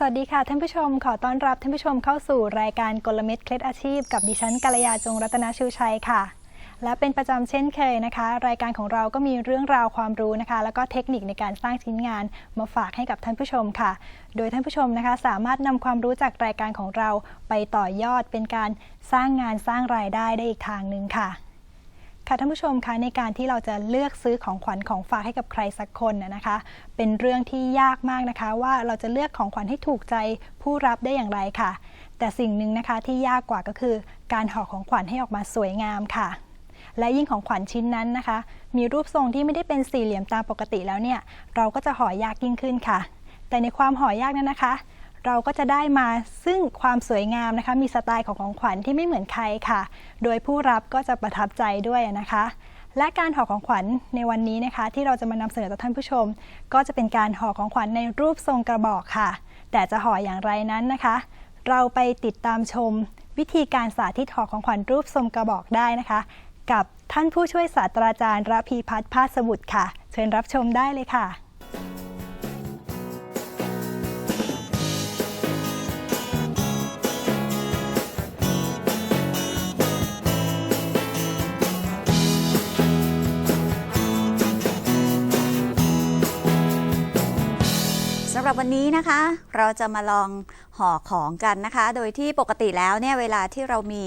สวัสดีค่ะท่านผู้ชมขอต้อนรับท่านผู้ชมเข้าสู่รายการกลเม็ดเคล็ดอาชีพ กับดิฉันกัลยาจงรัตนชูชัยค่ะ และเป็นประจำเช่นเคยนะคะ รายการของเราก็มีเรื่องราวความรู้นะคะ แล้วก็เทคนิคในการสร้างชิ้นงานมาฝากให้กับท่านผู้ชมค่ะ โดยท่านผู้ชมนะคะ สามารถนำความรู้จากรายการของเราไปต่อยอดเป็นการสร้างงานสร้างรายได้ได้อีกทางหนึ่งค่ะ ค่ะท่านผู้ชมคะในการที่เราจะเลือกซื้อของขวัญของฝากให้กับใครสักคนนะคะ เป็นเรื่องที่ยากมากนะคะ ว่าเราจะเลือกของขวัญให้ถูกใจผู้รับได้อย่างไรค่ะ แต่สิ่งหนึ่งนะคะที่ยากกว่าก็คือ การห่อของขวัญให้ออกมาสวยงามค่ะ และยิ่งของขวัญชิ้นนั้นนะคะ มีรูปทรงที่ไม่ได้เป็นสี่เหลี่ยมตามปกติแล้วเนี่ยเราก็จะห่อยากยิ่งขึ้นค่ะ แต่ในความห่อยากนั้นนะคะ เราก็จะได้มาซึ่งความสวยงามนะคะ มีสไตล์ของของขวัญที่ไม่เหมือนใครค่ะ โดยผู้รับก็จะประทับใจด้วยนะคะ และการห่อของขวัญในวันนี้นะคะ ที่เราจะมานำเสนอต่อท่านผู้ชม ก็จะเป็นการห่อของขวัญในรูปทรงกระบอกค่ะ แต่จะห่ออย่างไรนั้นนะคะ เราไปติดตามชม วิธีการสาธิตห่อของขวัญรูปทรงกระบอกได้นะคะ กับท่านผู้ช่วยศาสตราจารย์ระพีพัฒน์ภาสบุตรค่ะ เชิญรับชมได้เลยค่ะ หรับวันนี้นะคะ เราจะมาลองห่อของกันนะคะ โดยที่ปกติแล้วเนี่ยเวลาที่เรามี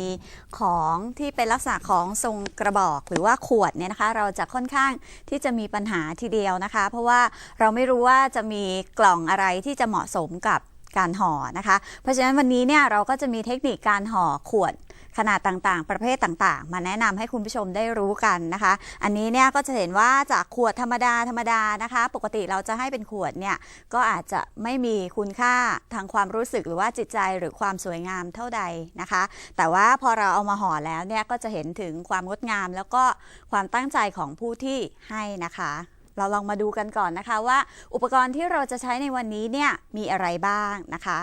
ของที่เป็นลักษณะของทรงกระบอกหรือว่าขวดเนี่ยนะคะ เราจะค่อนข้างที่จะมีปัญหาทีเดียวนะคะ เพราะว่าเราไม่รู้ว่าจะมีกล่องอะไรที่จะเหมาะสมกับการห่อนะคะ เพราะฉะนั้นวันนี้เนี่ยเราก็จะมีเทคนิคการห่อขวด ขนาดต่างๆ ประเภทต่างๆ มาแนะนำให้คุณผู้ชมได้รู้กันนะคะ อันนี้เนี่ยก็จะเห็นว่าจากขวดธรรมดาธรรมดานะคะ ปกติเราจะให้เป็นขวดเนี่ยก็อาจจะไม่มีคุณค่าทางความรู้สึกหรือว่าจิตใจหรือความสวยงามเท่าใดนะคะ แต่ว่าพอเราเอามาห่อแล้วเนี่ยก็จะเห็นถึงความงดงาม แล้วก็ความตั้งใจของผู้ที่ให้นะคะเราลองมาดูกันก่อนนะคะว่า อุปกรณ์ที่เราจะใช้ในวันนี้เนี่ยมีอะไรบ้างนะคะ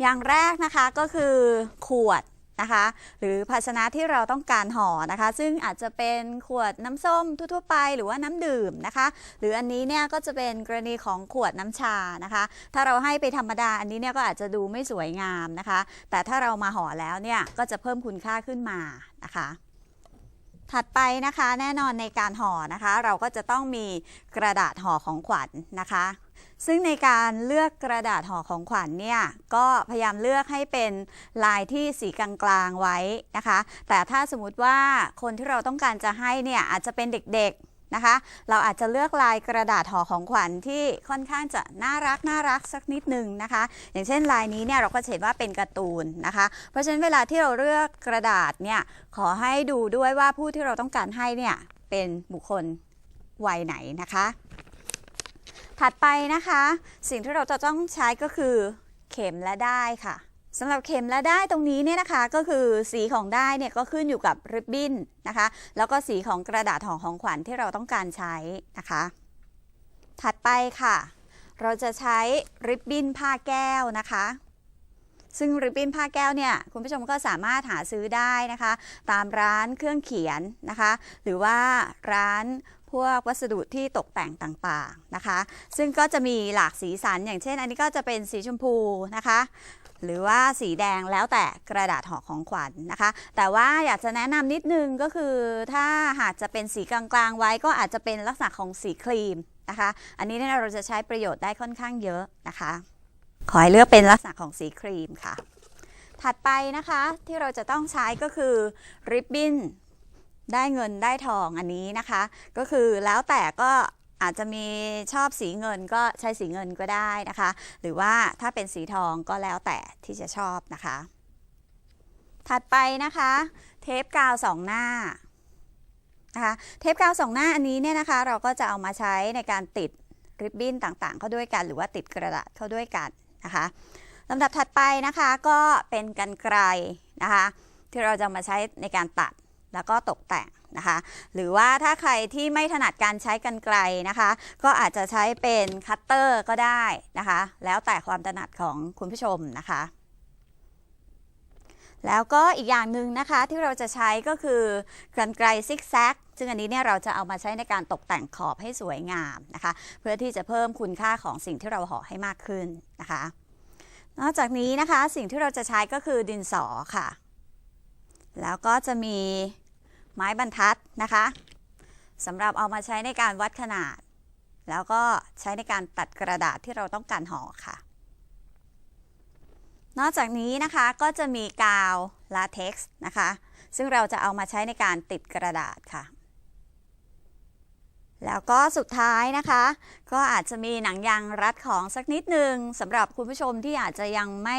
อย่างแรกนะคะก็คือขวดนะคะ หรือภาชนะที่เราต้องการห่อนะคะ ซึ่งอาจจะเป็นขวดน้ำส้มทั่วๆไปหรือว่าน้ำดื่มนะคะ หรืออันนี้เนี่ยก็จะเป็นกรณีของขวดน้ำชานะคะ ถ้าเราให้ไปธรรมดาอันนี้เนี่ยก็อาจจะดูไม่สวยงามนะคะ แต่ถ้าเรามาห่อแล้วเนี่ยก็จะเพิ่มคุณค่าขึ้นมานะคะถัดไปนะคะแน่นอนในการห่อนะคะ เราก็จะต้องมีกระดาษห่อของขวัญนะคะ ซึ่งในการเลือกกระดาษห่อของขวัญเนี่ยก็พยายามเลือกให้เป็นลายที่สีกลางๆไว้นะคะ แต่ถ้าสมมติว่าคนที่เราต้องการจะให้เนี่ยอาจจะเป็นเด็กๆนะคะ เราอาจจะเลือกลายกระดาษห่อของขวัญที่ค่อนข้างจะน่ารักน่ารักสักนิดนึงนะคะ อย่างเช่นลายนี้เนี่ยเราก็เห็นว่าเป็นการ์ตูนนะคะ เพราะฉะนั้นเวลาที่เราเลือกกระดาษเนี่ยขอให้ดูด้วยว่าผู้ที่เราต้องการให้เนี่ยเป็นบุคคลวัยไหนนะคะ ถัดไปนะคะ สิ่งที่เราจะต้องใช้ก็คือเข็มและได้ายค่ะสำหรับเข็มและได้ายตรงนี้เนี่ยนะคะก็คือสีของได้ายเนี่ยก็ขึ้นอยู่กับริบบิ้นนะคะ แล้วก็สีของกระดาษห่อของขวัญที่เราต้องการใช้นะคะ ถัดไปค่ะ เราจะใช้ริบบิ้นผ้าแก้วนะคะ ซึ่งริบบิ้นผ้าแก้วเนี่ยคุณผู้ชมก็สามารถหาซื้อได้นะคะ ตามร้านเครื่องเขียนนะคะ หรือว่าร้าน พวกวัสดุที่ตกแต่งต่างๆนะคะ ซึ่งก็จะมีหลากสีสัน อย่างเช่น อันนี้ก็จะเป็นสีชมพูนะคะ หรือว่าสีแดงแล้วแต่กระดาษห่อของขวัญนะคะ แต่ว่าอยากจะแนะนำนิดนึงก็คือ ถ้าหากจะเป็นสีกลางๆไว้ก็อาจจะเป็นลักษณะของสีครีมนะคะ อันนี้เนี่ยเราจะใช้ประโยชน์ได้ค่อนข้างเยอะนะคะ ขอให้เลือกเป็นลักษณะของสีครีมค่ะ ถัดไปนะคะที่เราจะต้องใช้ก็คือริบบิ้น ได้เงินได้ทองอันนี้นะคะ ก็คือแล้วแต่ก็อาจจะมีชอบสีเงินก็ใช้สีเงินก็ได้นะคะ หรือว่าถ้าเป็นสีทองก็แล้วแต่ที่จะชอบนะคะ ถัดไปนะคะ เทปกาวสองหน้านะคะเทปกาวสองหน้าอันนี้เนี่ยนะคะ เราก็จะเอามาใช้ในการติดริบบิ้นต่างๆ เข้าด้วยกัน หรือว่าติดกระดาษเข้าด้วยกันนะคะลำดับถัดไปนะคะก็เป็นกันไกรนะคะ ที่เราจะมาใช้ในการตัด แล้วก็ตกแต่งนะคะ หรือว่าถ้าใครที่ไม่ถนัดการใช้กันไกรนะคะ ก็อาจจะใช้เป็นคัตเตอร์ก็ได้นะคะ แล้วแต่ความถนัดของคุณผู้ชมนะคะ แล้วก็อีกอย่างหนึ่งนะคะที่เราจะใช้ก็คือกันไกรซิกแซกซึ่งอันนี้เนี่ยเราจะเอามาใช้ในการตกแต่งขอบให้สวยงามนะคะ เพื่อที่จะเพิ่มคุณค่าของสิ่งที่เราห่อให้มากขึ้นนะคะ นอกจากนี้นะคะสิ่งที่เราจะใช้ก็คือดินสอค่ะ แล้วก็จะมี ไม้บรรทัดนะคะสำหรับเอามาใช้ในการวัดขนาด แล้วก็ใช้ในการตัดกระดาษที่เราต้องการห่อค่ะ นอกจากนี้นะคะก็จะมีกาวลาเท็กซ์นะคะ ซึ่งเราจะเอามาใช้ในการติดกระดาษค่ะ แล้วก็สุดท้ายนะคะ ก็อาจจะมีหนังยางรัดของสักนิดหนึ่งสำหรับคุณผู้ชมที่อาจจะยังไม่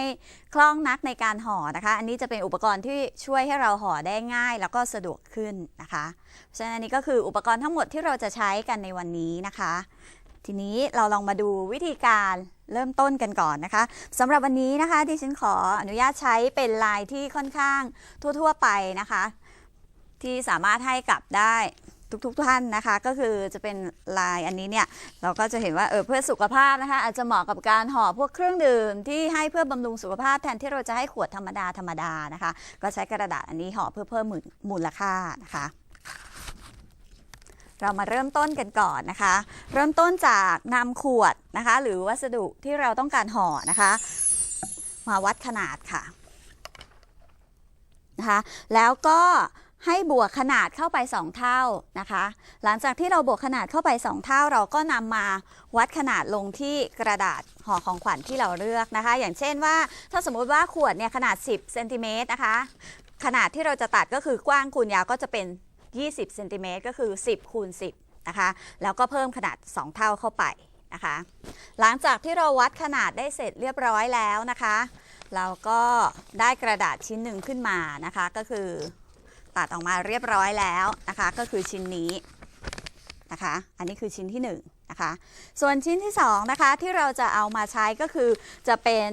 คล่องนักในการห่อนะคะ อันนี้จะเป็นอุปกรณ์ที่ช่วยให้เราห่อได้ง่าย แล้วก็สะดวกขึ้นนะคะเพราะฉะนั้นอันนี้ก็คืออุปกรณ์ทั้งหมดที่เราจะใช้กันในวันนี้นะคะ ทีนี้เราลองมาดูวิธีการเริ่มต้นกันก่อนนะคะสำหรับวันนี้นะคะที่ฉันขออนุญาตใช้เป็นลายที่ค่อนข้างทั่ว ๆ ไปนะคะ ที่สามารถให้กลับได้ ทุกๆท่านนะคะ ก็คือจะเป็นลายอันนี้เนี่ยเราก็จะเห็นว่าเออเพื่อสุขภาพนะคะอาจจะเหมาะกับการห่อพวกเครื่องดื่มที่ให้เพื่อบำรุงสุขภาพแทนที่เราจะให้ขวดธรรมดาธรรมดานะคะ ก็ใช้กระดาษอันนี้ห่อเพื่อเพิ่มมูลค่านะคะเรามาเริ่มต้นกันก่อนนะคะ เริ่มต้นจากนำขวดนะคะ หรือวัสดุที่เราต้องการห่อนะคะ มาวัดขนาดค่ะนะคะ แล้วก็ ให้บวกขนาดเข้าไป 2 เท่านะคะ หลังจากที่เราบวกขนาดเข้าไป 2 เท่า เราก็นำมาวัดขนาดลงที่กระดาษห่อของขวัญที่เราเลือกนะคะ อย่างเช่นว่าถ้าสมมุติว่าขวดเนี่ยขนาด 10เซนติเมตรนะคะ ขนาดที่เราจะตัดก็คือกว้างคูณยาวก็จะเป็น 20เซนติเมตรก็คือ 10คูณ10นะคะ แล้วก็เพิ่มขนาด 2 เท่าเข้าไปนะคะ หลังจากที่เราวัดขนาดได้เสร็จเรียบร้อยแล้วนะคะ เราก็ได้กระดาษชิ้นหนึ่งขึ้นมานะคะก็คือ ตัดออกมาเรียบร้อยแล้วนะคะ ก็คือชิ้นนี้นะคะ อันนี้คือชิ้นที่1นงนะคะ ส่วนชิ้นที่2นะคะที่เราจะเอามาใช้ก็คือจะเป็น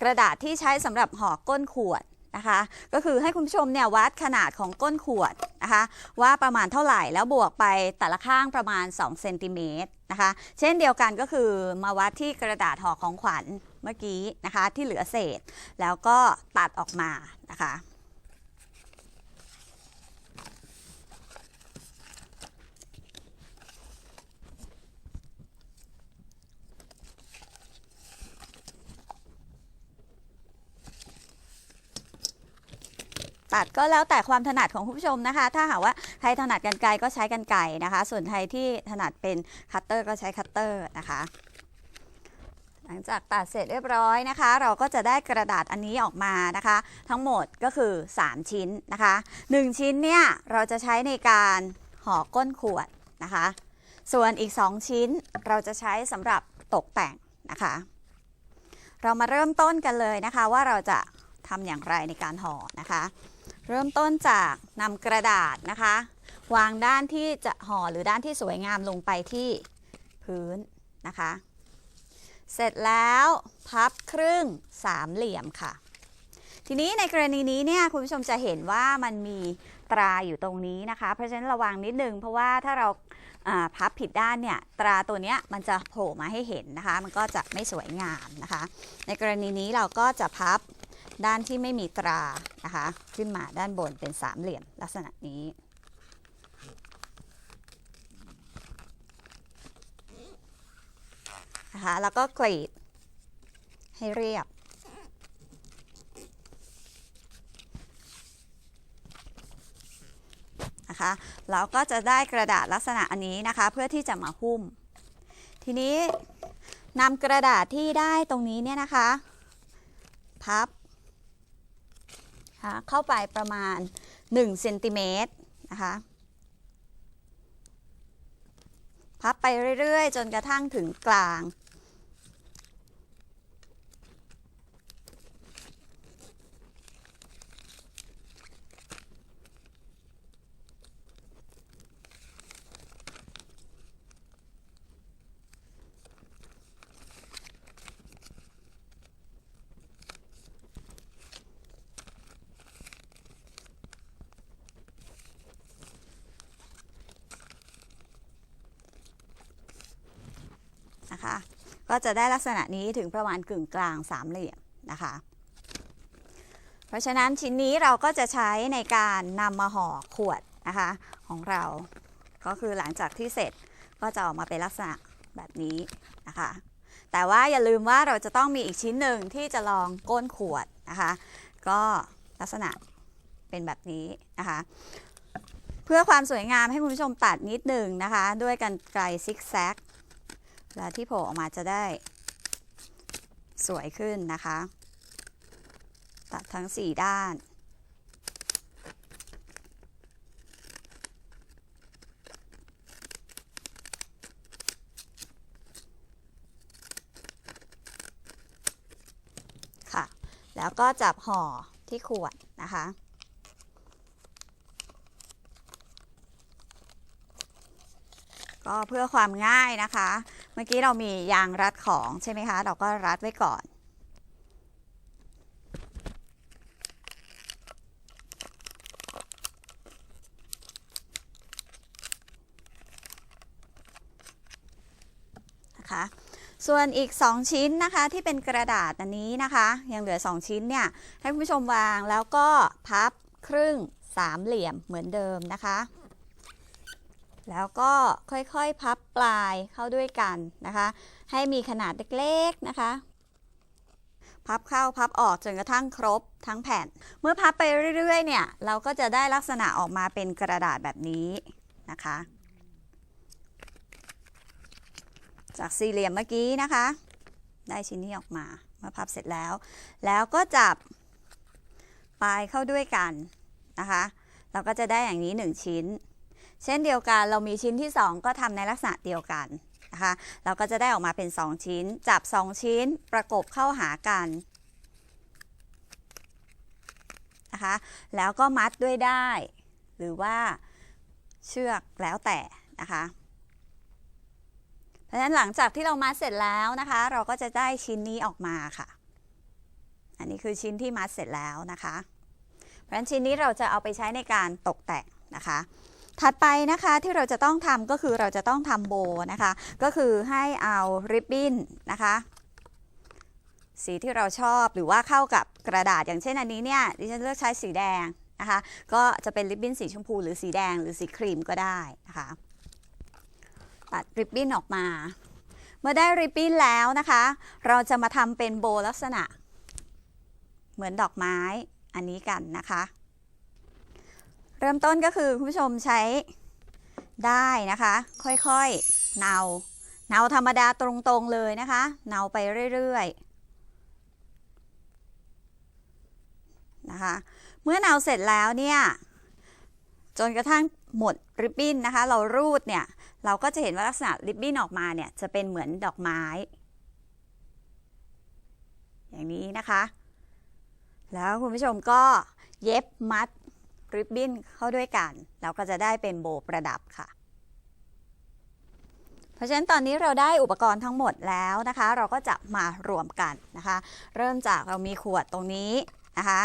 กระดาษที่ใช้สำหรับห่อก้นขวดนะคะ ก็คือให้คุณผู้ชมเนี่ยวัดขนาดของก้นขวดนะคะ ว่าประมาณเท่าไหร่แล้วบวกไปแต่ละข้างประมาณ2เซนติเมตรนะคะ เช่นเดียวกันก็คือมาวัดที่กระดาษห่อของขวัญเมื่อกี้นะคะที่เหลือเศษ แล้วก็ตัดออกมานะคะ ตัดก็แล้วแต่ความถนัดของคุณผู้ชมนะคะ ถ้าหากว่าใครถนัดกันไกรก็ใช้กันไกรนะคะ ส่วนใครที่ถนัดเป็นคัตเตอร์ก็ใช้คัตเตอร์นะคะหลังจากตัดเสร็จเรียบร้อยนะคะ เราก็จะได้กระดาษอันนี้ออกมานะคะ ทั้งหมดก็คือ 3 ชิ้นนะคะ 1 ชิ้นเนี่ยเราจะใช้ในการห่อก้นขวดนะคะ ส่วนอีก 2 ชิ้นเราจะใช้สำหรับตกแต่งนะคะ เรามาเริ่มต้นกันเลยนะคะว่าเราจะทำอย่างไรในการห่อนะคะ เริ่มต้นจากนำกระดาษนะคะ วางด้านที่จะห่อหรือด้านที่สวยงามลงไปที่พื้นนะคะ เสร็จแล้วพับครึ่งสามเหลี่ยมค่ะ ทีนี้ในกรณีนี้เนี่ยคุณผู้ชมจะเห็นว่ามันมีตราอยู่ตรงนี้นะคะ เพราะฉะนั้นระวังนิดนึงเพราะว่าถ้าเราาพับผิดด้านเนี่ยตราตัวเนี้ยมันจะโผล่มาให้เห็นนะคะ มันก็จะไม่สวยงามนะคะ ในกรณีนี้เราก็จะพับ ด้านที่ไม่มีตรานะคะขึ้นมาด้านบนเป็นสามเหลี่ยมลักษณะนี้ นะคะแล้วก็กรีดให้เรียบนะคะเราก็จะได้กระดาษลักษณะอันนี้นะคะ เพื่อที่จะมาหุ้ม ทีนี้นำกระดาษที่ได้ตรงนี้เนี่ยนะคะ พับ นะคะเข้าไปประมาณ1เซนติเมตรนะคะพับไปเรื่อยๆ จนกระทั่งถึงกลาง นะคะ ก็ จะได้ลักษณะนี้ถึงประมาณกึ่งกลางสามเหลี่ยมนะคะ เพราะฉะนั้นชิ้นนี้เราก็จะใช้ในการนำมาห่อขวดนะคะของเรา ก็คือหลังจากที่เสร็จก็จะออกมาเป็นลักษณะแบบนี้นะคะ แต่ว่าอย่าลืมว่าเราจะต้องมีอีกชิ้นหนึ่งที่จะลองก้นขวดนะคะ ก็ลักษณะเป็นแบบนี้นะคะ เพื่อความสวยงามให้คุณผู้ชมตัดนิดหนึ่งนะคะ ด้วยกันไกลซิกแซก แล้วที่โผล่ออกมาจะได้สวยขึ้นนะคะ ตัดทั้ง 4 ด้านค่ะ แล้วก็จับห่อที่ขวดนะคะ ก็เพื่อความง่ายนะคะ เมื่อกี้เรามียางรัดของใช่ไหมคะ เราก็รัดไว้ก่อน นะคะ ส่วนอีก 2 ชิ้นนะคะที่เป็นกระดาษอันนี้นะคะ ยังเหลือ 2 ชิ้นเนี่ย ให้คุณผู้ชมวางแล้วก็พับครึ่งสามเหลี่ยมเหมือนเดิมนะคะ แล้วก็ค่อยๆพับปลายเข้าด้วยกันนะคะ ให้มีขนาดเล็กๆนะคะ พับเข้าพับออกจนกระทั่งครบทั้งแผ่น เมื่อพับไปเรื่อยๆเนี่ยเราก็จะได้ลักษณะออกมาเป็นกระดาษแบบนี้นะคะ จากสี่เหลี่ยมเมื่อกี้นะคะ ได้ชิ้นนี้ออกมาเมื่อพับเสร็จแล้ว แล้วก็จับปลายเข้าด้วยกันนะคะ เราก็จะได้อย่างนี้ 1 ชิ้น เช่นเดียวกันเรามีชิ้นที่ 2 ก็ทำในลักษณะเดียวกันนะคะเราก็จะได้ออกมาเป็น 2 ชิ้น จับ 2 ชิ้นประกบเข้าหากันนะคะแล้วก็มัดด้วยได้ หรือว่าเชือกแล้วแต่นะคะเพราะฉะนั้นหลังจากที่เรามัดเสร็จแล้วนะคะ เราก็จะได้ชิ้นนี้ออกมาค่ะ อันนี้คือชิ้นที่มัดเสร็จแล้วนะคะ เพราะฉะนั้นชิ้นนี้เราจะเอาไปใช้ในการตกแต่งนะคะ ถัดไปนะคะที่เราจะต้องทำก็คือเราจะต้องทำโบนะคะ ก็คือให้เอาริบบิ้นนะคะสีที่เราชอบหรือว่าเข้ากับกระดาษอย่างเช่นอันนี้เนี่ยดิฉันเลือกใช้สีแดงนะคะ ก็จะเป็นริบบิ้นสีชมพูหรือสีแดงหรือสีครีมก็ได้นะคะตัดริบบิ้นออกมา เมื่อได้ริบบิ้นแล้วนะคะ เราจะมาทำเป็นโบลักษณะ เหมือนดอกไม้อันนี้กันนะคะ เริ่มต้นก็คือคุณผู้ชมใช้ได้นะคะ ค่อยๆเนาเนาธรรมดาตรงๆเลยนะคะเนาไปเรื่อยๆนะคะ เมื่อเนาเสร็จแล้วเนี่ยจนกระทั่งหมดริบบิ้นนะคะ เรารูดเนี่ย เราก็จะเห็นว่าลักษณะริบบิ้นออกมาเนี่ย จะเป็นเหมือนดอกไม้ อย่างนี้นะคะ แล้วคุณผู้ชมก็เย็บมัด ริบบิ้นเข้าด้วยกัน เราก็จะได้เป็นโบประดับค่ะ เพราะฉะนั้นตอนนี้เราได้อุปกรณ์ทั้งหมดแล้วนะคะ เราก็จะมารวมกันนะคะ เริ่มจากเรามีขวดตรงนี้นะคะ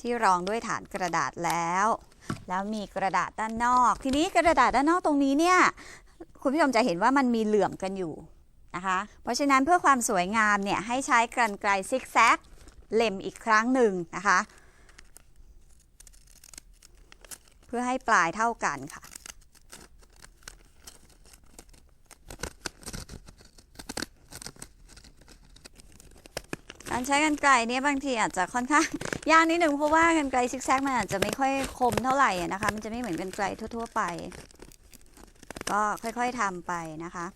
ที่รองด้วยฐานกระดาษแล้ว แล้วมีกระดาษด้านนอก ทีนี้กระดาษด้านนอกตรงนี้เนี่ยคุณผู้ชมจะเห็นว่ามันมีเหลื่อมกันอยู่นะคะเพราะฉะนั้นเพื่อความสวยงามเนี่ยให้ใช้กรรไกรซิกแซกเล็มอีกครั้งหนึ่งนะคะ เพื่อให้ปลายเท่ากันค่ะ การใช้กันไกลเนี่ยบางทีอาจจะค่อนข้างยากนิดนึงเพราะว่ากันไกลซิกแซกมันอาจจะไม่ค่อยคมเท่าไหร่นะคะ มันจะไม่เหมือนกันไกลทั่ว ๆ ไป ก็ค่อยๆทำไปนะคะ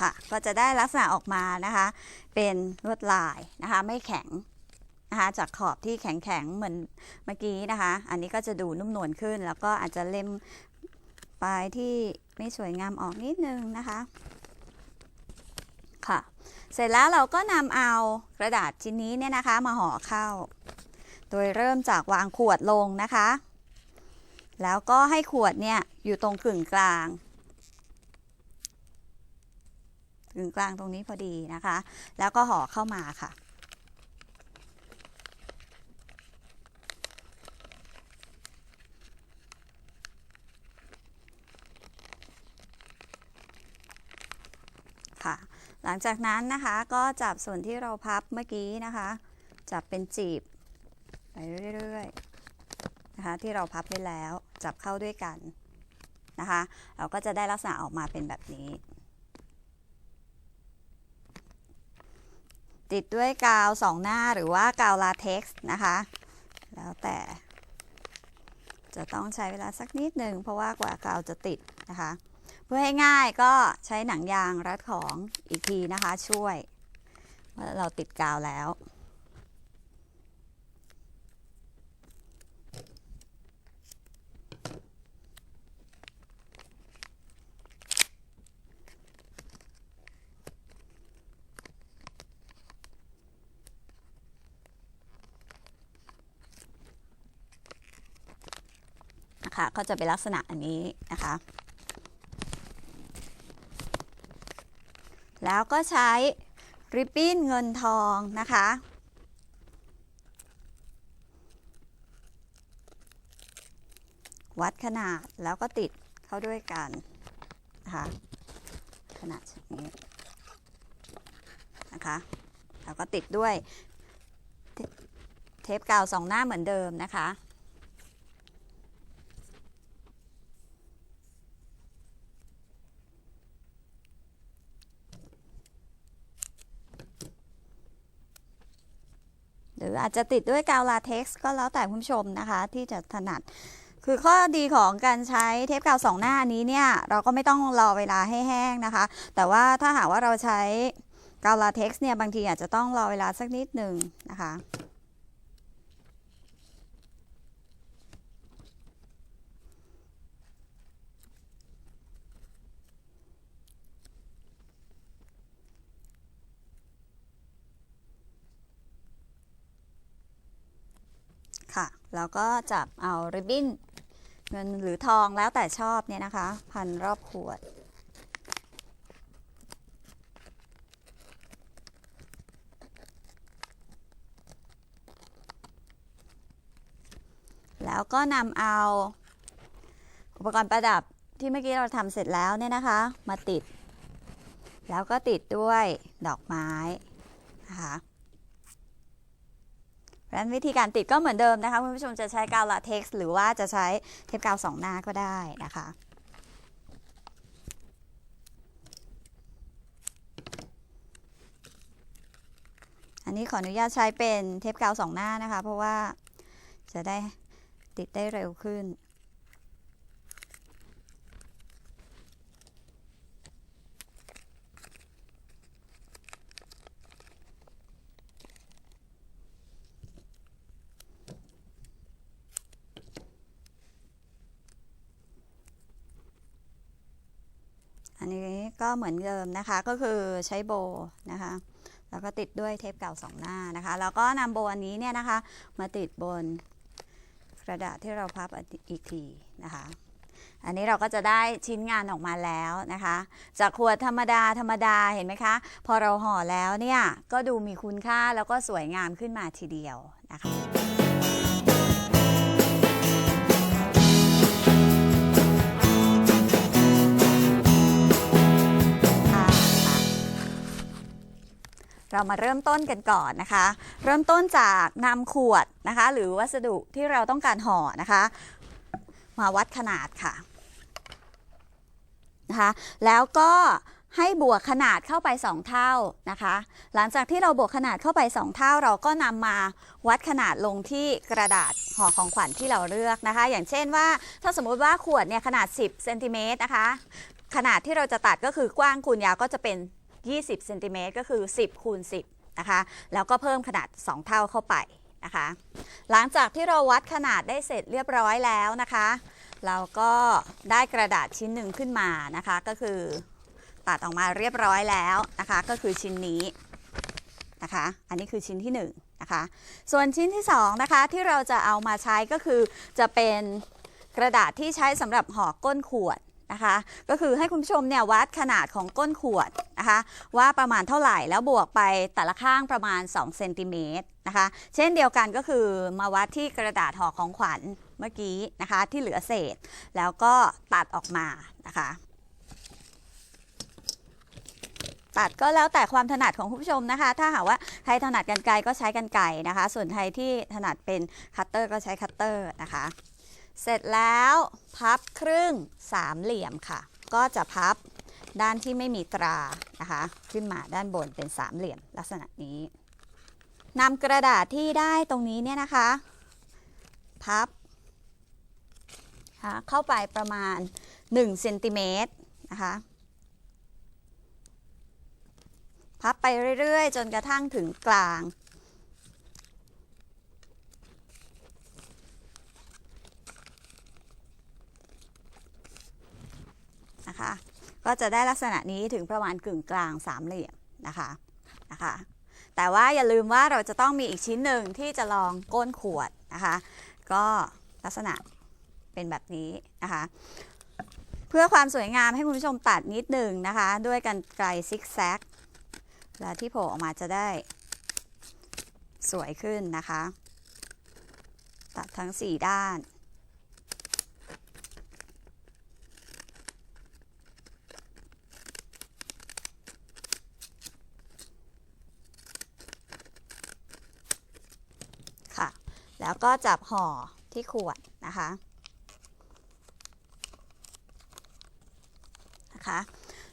ค่ะ ก็จะได้ลักษณะออกมานะคะ เป็นลวดลายนะคะ ไม่แข็ง นะคะจากขอบที่แข็งๆเหมือนเมื่อกี้นะคะ อันนี้ก็จะดูนุ่มนวลขึ้น แล้วก็อาจจะเล็มปลายที่ไม่สวยงามออกนิดนึงนะคะค่ะ เสร็จแล้วเราก็นำเอากระดาษชิ้นนี้เนี่ยนะคะมาห่อเข้า โดยเริ่มจากวางขวดลงนะคะ แล้วก็ให้ขวดเนี่ยอยู่ตรงกึ่งกลางกึ่งกลางตรงนี้พอดีนะคะ แล้วก็ห่อเข้ามาค่ะ ค่ะ หลังจากนั้นนะคะก็จับส่วนที่เราพับเมื่อกี้นะคะ จับเป็นจีบไปเรื่อยๆนะคะที่เราพับไว้แล้วจับเข้าด้วยกันนะคะ เราก็จะได้ลักษณะออกมาเป็นแบบนี้ ติดด้วยกาวสองหน้าหรือว่ากาวลาเท็กซ์นะคะ แล้วแต่จะต้องใช้เวลาสักนิดหนึ่งเพราะว่ากว่ากาวจะติดนะคะ เพื่อให้ง่ายก็ใช้หนังยางรัดของอีกทีนะคะช่วยว่าเราติดกาวแล้ว นะคะก็จะเป็นลักษณะอันนี้นะคะ แล้วก็ใช้ริบบิ้นเงินทองนะคะ วัดขนาดแล้วก็ติดเข้าด้วยกันนะคะขนาดนี้นะคะแล้วก็ติดด้วยเทเทปกาวสองหน้าเหมือนเดิมนะคะ หรื อาจจะติดด้วยกาวลาเท็กซ์ก็แล้วแต่คุณผู้ชมนะคะ ที่จะถนัด คือข้อดีของการใช้เทปกาวสองหน้านี้เนี่ยเราก็ไม่ต้องรอเวลาให้แห้งนะคะ แต่ว่าถ้าหากว่าเราใช้กาวลาเท็กซ์เนี่ยบางทีอาจจะต้องรอเวลาสักนิดหนึ่งนะคะ ค่ะ แล้วก็จับเอาริบบิ้นเงินหรือทองแล้วแต่ชอบเนี่ยนะคะ พันรอบขวด แล้วก็นำเอาอุปกรณ์ประดับที่เมื่อกี้เราทำเสร็จแล้วเนี่ยนะคะ มาติด แล้วก็ติดด้วยดอกไม้นะคะ เพราะฉะนั้นวิธีการติดก็เหมือนเดิมนะคะคุณผู้ชมจะใช้กาวลาเท็กซ์หรือว่าจะใช้เทปกาวสองหน้าก็ได้นะคะอันนี้ขออนุญาตใช้เป็นเทปกาวสองหน้านะคะ เพราะว่าจะได้ติดได้เร็วขึ้น อันนี้ก็ เหมือนเดิมนะคะ ก็คือใช้โบนะคะ แล้วก็ติดด้วยเทปเก่าสองหน้านะคะ แล้วก็นำโบอันนี้เนี่ยนะคะ มาติดบนกระดาษที่เราพับอีกทีนะคะ อันนี้เราก็จะได้ชิ้นงานออกมาแล้วนะคะ จากขวดธรรมดาธรรมดาเห็นไหมคะ พอเราห่อแล้วเนี่ย ก็ดูมีคุณค่าแล้วก็สวยงามขึ้นมาทีเดียวนะคะค่ะ เรามาเริ่มต้นกันก่อนนะคะ เริ่มต้นจากนำขวดนะคะ หรือวัสดุที่เราต้องการห่อนะคะ มาวัดขนาดค่ะนะคะแล้วก็ให้บวกขนาดเข้าไป 2 เท่านะคะ หลังจากที่เราบวกขนาดเข้าไป 2 เท่า เราก็นำมาวัดขนาดลงที่กระดาษห่อของขวัญที่เราเลือกนะคะ อย่างเช่นว่าถ้าสมมุติว่าขวดเนี่ยขนาด 10เซนติเมตรนะคะ ขนาดที่เราจะตัดก็คือกว้างคูณยาวก็จะเป็น 20เซนติเมตรก็คือ 10คูณ10นะคะแล้วก็เพิ่มขนาด 2 เท่าเข้าไปนะคะหลังจากที่เราวัดขนาดได้เสร็จเรียบร้อยแล้วนะคะ เราก็ได้กระดาษชิ้นหนึ่งขึ้นมานะคะก็คือตัดออกมาเรียบร้อยแล้วนะคะก็คือชิ้นนี้นะคะอันนี้คือชิ้นที่1นงนะคะส่วนชิ้นที่2นะคะที่เราจะเอามาใช้ก็คือจะเป็นกระดาษที่ใช้สำหรับห่อก้นขวดนะคะก็คือให้คุณผู้ชมเนี่ยวัดขนาดของก้นขวด นะคะว่าประมาณเท่าไหร่แล้วบวกไปแต่ละข้างประมาณ2เซนติเมตรนะคะเช่นเดียวกันก็คือมาวัดที่กระดาษห่อของขวัญเมื่อกี้นะคะที่เหลือเศษ แล้วก็ตัดออกมานะคะตัดก็แล้วแต่ความถนัดของคุณผู้ชมนะคะ ถ้าหากว่าใครถนัดกันไกรก็ใช้กันไกรนะคะ ส่วนใครที่ถนัดเป็นคัตเตอร์ก็ใช้คัตเตอร์นะคะ เสร็จแล้วพับครึ่งสามเหลี่ยมค่ะ ก็จะพับ ด้านที่ไม่มีตรานะคะ ขึ้นมาด้านบนเป็นสามเหลี่ยมลักษณะนี้นำกระดาษที่ได้ตรงนี้เนี่ยนะคะ พับค่ะเข้าไปประมาณ1เซนติเมตรนะคะ พับไปเรื่อยๆ จนกระทั่งถึงกลาง นะคะ ก็จะได้ลักษณะนี้ถึงประมาณกึ่งกลางสามเหลี่ยมนะคะนะคะแต่ว่าอย่าลืมว่าเราจะต้องมีอีกชิ้นหนึ่งที่จะลองก้นขวดนะคะ ก็ลักษณะเป็นแบบนี้นะคะ เพื่อความสวยงามให้คุณผู้ชมตัดนิดหนึ่งนะคะ ด้วยกันไกลซิกแซกแล้วที่โผล่ออกมาจะได้สวยขึ้นนะคะ ตัดทั้ง 4 ด้าน ค่ะ แล้วก็จับห่อที่ขวดนะคะนะคะ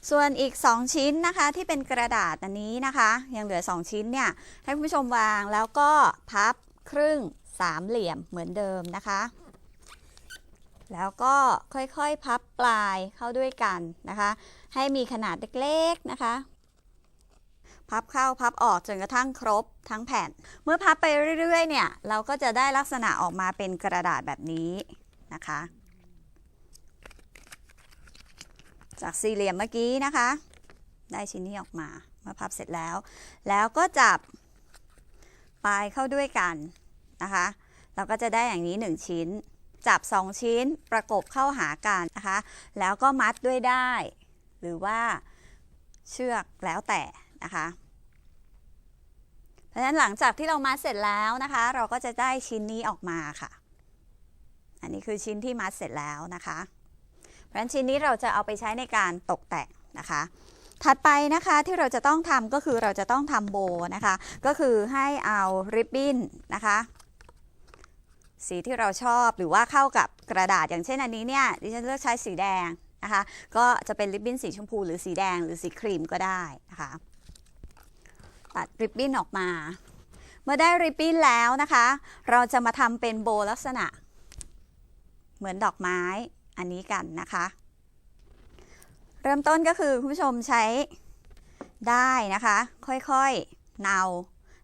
ส่วนอีก 2 ชิ้นนะคะที่เป็นกระดาษอันนี้นะคะ ยังเหลือ 2 ชิ้นเนี่ยให้คุณผู้ชมวางแล้วก็พับครึ่งสามเหลี่ยมเหมือนเดิมนะคะ แล้วก็ค่อยๆพับปลายเข้าด้วยกันนะคะ ให้มีขนาดเล็กๆนะคะ พับเข้าพับออกจนกระทั่งครบทั้งแผ่น เมื่อพับไปเรื่อยๆเนี่ยเราก็จะได้ลักษณะออกมาเป็นกระดาษแบบนี้นะคะ จากสี่เหลี่ยมเมื่อกี้นะคะ ได้ชิ้นนี้ออกมาเมื่อพับเสร็จแล้ว แล้วก็จับปลายเข้าด้วยกันนะคะ เราก็จะได้อย่างนี้ 1 ชิ้น จับ 2 ชิ้นประกบเข้าหากันนะคะ แล้วก็มัดด้วยได้ หรือว่าเชือกแล้วแต่นะคะ เพราะฉะนั้นหลังจากที่เรามัดเสร็จแล้วนะคะ เราก็จะได้ชิ้นนี้ออกมาค่ะ อันนี้คือชิ้นที่มัดเสร็จแล้วนะคะ เพราะฉะนั้นชิ้นนี้เราจะเอาไปใช้ในการตกแต่งนะคะถัดไปนะคะที่เราจะต้องทำก็คือเราจะต้องทำโบนะคะ ก็คือให้เอาริบบิ้นนะคะ สีที่เราชอบหรือว่าเข้ากับกระดาษอย่างเช่นอันนี้เนี่ยดิฉันเลือกใช้สีแดงนะคะ ก็จะเป็นริบบิ้นสีชมพูหรือสีแดงหรือสีครีมก็ได้นะคะ ตัดริบบิ้นออกมา เมื่อได้ริบบิ้นแล้วนะคะ เราจะมาทำเป็นโบลักษณะ เหมือนดอกไม้อันนี้กันนะคะ เริ่มต้นก็คือคุณผู้ชมใช้ได้นะคะ ค่อยๆเนา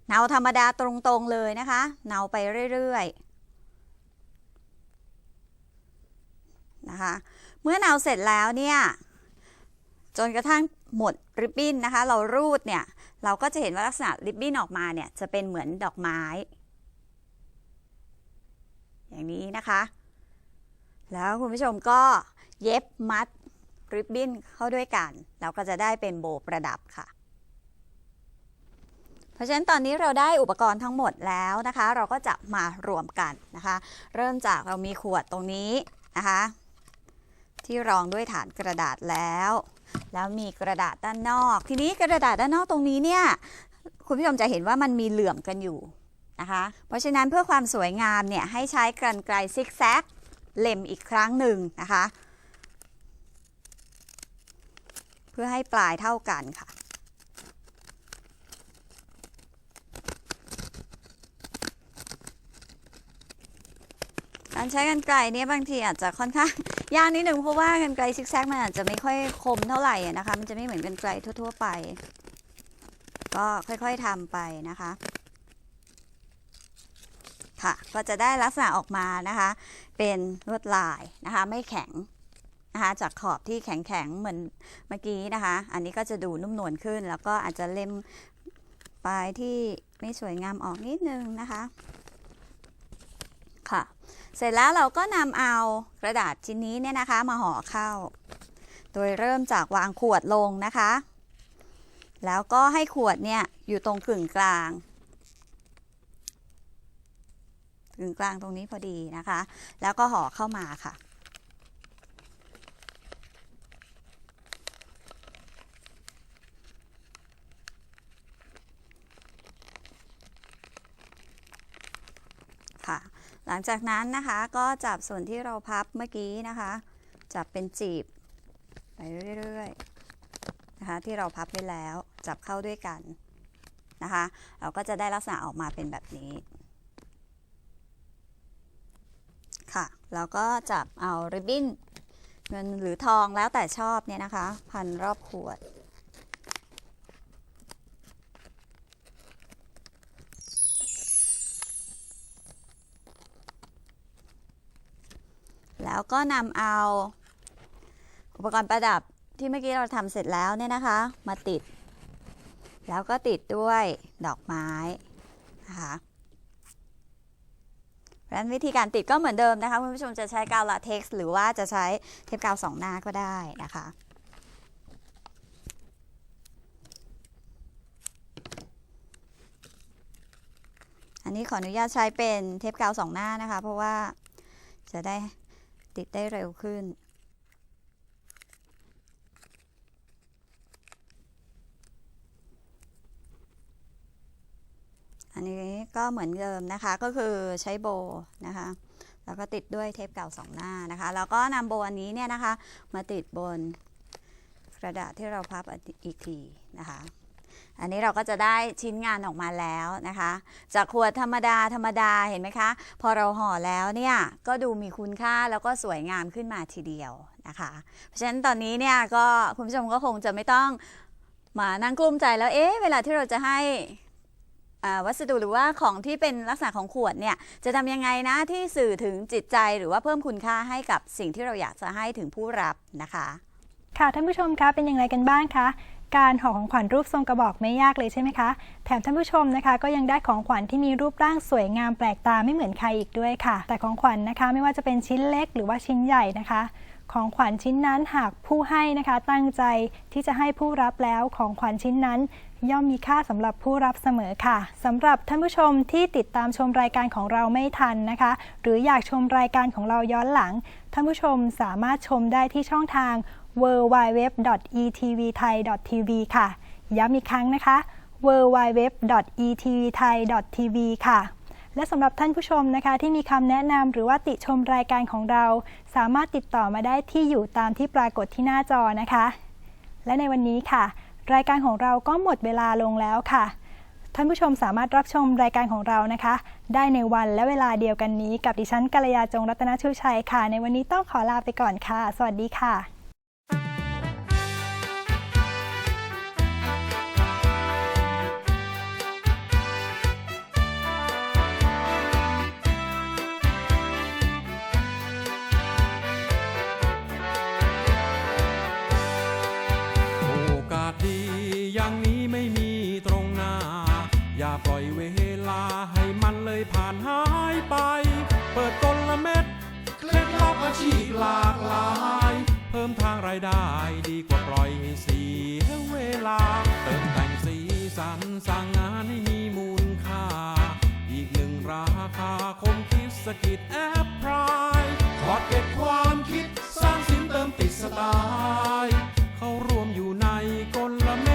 เนาธรรมดาตรงๆเลยนะคะ เนาไปเรื่อยๆนะคะ เมื่อเนาเสร็จแล้วเนี่ยจนกระทั่งหมดริบบิ้นนะคะ เรารูดเนี่ย เราก็จะเห็นว่าลักษณะริบบิ้นออกมาเนี่ยจะเป็นเหมือนดอกไม้ อย่างนี้นะคะ แล้วคุณผู้ชมก็เย็บมัดริบบิ้นเข้าด้วยกัน เราก็จะได้เป็นโบประดับค่ะ เพราะฉะนั้นตอนนี้เราได้อุปกรณ์ทั้งหมดแล้วนะคะ เราก็จะมารวมกันนะคะ เริ่มจากเรามีขวดตรงนี้นะคะ ที่รองด้วยฐานกระดาษแล้ว แล้วมีกระดาษด้านนอก ทีนี้กระดาษด้านนอกตรงนี้เนี่ยคุณผู้ชมจะเห็นว่ามันมีเหลื่อมกันอยู่นะคะเพราะฉะนั้นเพื่อความสวยงามเนี่ยให้ใช้กรรไกรซิกแซกเล็มอีกครั้งหนึ่งนะคะ เพื่อให้ปลายเท่ากันค่ะ การใช้กันไกลเนี่ยบางทีอาจจะค่อนข้างยากนิดหนึ่งเพราะว่ากันไกลซิกแซกมันอาจจะไม่ค่อยคมเท่าไหร่นะคะ มันจะไม่เหมือนกันไกลทั่ว ๆ ไป ก็ค่อยๆทำไปนะคะค่ะก็จะได้ลักษณะออกมานะคะ เป็นลวดลายนะคะ ไม่แข็งนะคะจากขอบที่แข็งๆเหมือนเมื่อกี้นะคะ อันนี้ก็จะดูนุ่มนวลขึ้น แล้วก็อาจจะเล็มปลายที่ไม่สวยงามออกนิดนึงนะคะ เสร็จแล้วเราก็นำเอากระดาษชิ้นนี้เนี่ยนะคะมาห่อเข้า โดยเริ่มจากวางขวดลงนะคะ แล้วก็ให้ขวดเนี่ยอยู่ตรงกึ่งกลางกึ่งกลางตรงนี้พอดีนะคะ แล้วก็ห่อเข้ามาค่ะ ค หลังจากนั้นนะคะก็จับส่วนที่เราพับเมื่อกี้นะคะ จับเป็นจีบไปเรื่อยๆนะคะที่เราพับไว้แล้วจับเข้าด้วยกันนะคะ เราก็จะได้ลักษณะออกมาเป็นแบบนี้ค่ะแล้วก็จับเอาริบบิ้นเงินหรือทองแล้วแต่ชอบเนี่ยนะคะ พันรอบขวด แล้วก็นำเอาอุปกรณ์ประดับที่เมื่อกี้เราทำเสร็จแล้วเนี่ยนะคะ มาติด แล้วก็ติดด้วยดอกไม้นะคะดังนั้นวิธีการติดก็เหมือนเดิมนะคะคุณผู้ชมจะใช้กาวลาเท็กซ์หรือว่าจะใช้เทปกาวสองหน้าก็ได้นะคะอันนี้ขออนุญาตใช้เป็นเทปกาวสองหน้านะคะ เพราะว่าจะได้ ติดได้เร็วขึ้น อันนี้ก็เหมือนเดิมนะคะก็คือใช้โบนะคะ แล้วก็ติดด้วยเทปเก่าสองหน้านะคะ แล้วก็นำโบอันนี้เนี่ยนะคะ มาติดบนกระดาษที่เราพับอีกทีนะคะ อันนี้เราก็จะได้ชิ้นงานออกมาแล้วนะคะ จากขวดธรรมดาธรรมดาเห็นไหมคะ พอเราห่อแล้วเนี่ยก็ดูมีคุณค่าแล้วก็สวยงามขึ้นมาทีเดียวนะคะ เพราะฉะนั้นตอนนี้เนี่ยก็คุณผู้ชมก็คงจะไม่ต้องมานั่งกลุ้มใจแล้วเอ๊ะเวลาที่เราจะให้อาวัสดุหรือว่าของที่เป็นลักษณะของขวดเนี่ยจะทำยังไงนะที่สื่อถึงจิตใจหรือว่าเพิ่มคุณค่าให้กับสิ่งที่เราอยากจะให้ถึงผู้รับนะคะ ค่ะท่านผู้ชมคะเป็นอย่างไรกันบ้างคะ การห่อของขวัญรูปทรงกระบอกไม่ยากเลยใช่ไหมคะ แถมท่านผู้ชมนะคะ ก็ยังได้ของขวัญที่มีรูปร่างสวยงามแปลกตาไม่เหมือนใครอีกด้วยค่ะ แต่ของขวัญนะคะไม่ว่าจะเป็นชิ้นเล็กหรือว่าชิ้นใหญ่นะคะ ของขวัญชิ้นนั้นหากผู้ให้นะคะ ตั้งใจที่จะให้ผู้รับแล้วของขวัญชิ้นนั้นย่อมมีค่าสำหรับผู้รับเสมอค่ะสำหรับท่านผู้ชมที่ติดตามชมรายการของเราไม่ทันนะคะ หรืออยากชมรายการของเราย้อนหลัง ท่านผู้ชมสามารถชมได้ที่ช่องทาง www.etvthai.tv ค่ะ ย้ำอีกครั้งนะคะ www.etvthai.tv ค่ะ และสำหรับท่านผู้ชมนะคะที่มีคำแนะนำหรือว่าติชมรายการของเรา สามารถติดต่อมาได้ที่อยู่ตามที่ปรากฏที่หน้าจอนะคะ และในวันนี้ค่ะ รายการของเราก็หมดเวลาลงแล้วค่ะ ท่านผู้ชมสามารถรับชมรายการของเรานะคะ ได้ในวันและเวลาเดียวกันนี้ กับดิฉันกัลยาจงรัตนชูชัยค่ะ ในวันนี้ต้องขอลาไปก่อนค่ะ สวัสดีค่ะ พิ่มทางรายได้ดีกว่าปล่อยเสียเวลา เติมแต่งสีสันสร้างงานให้มีมูลค่า อีกหนึ่งราคาคมคิดสกิดแอปพลายขอดเก็บความคิดสร้างสินเติมติดสไตล์เขารวมอยู่ในกลเม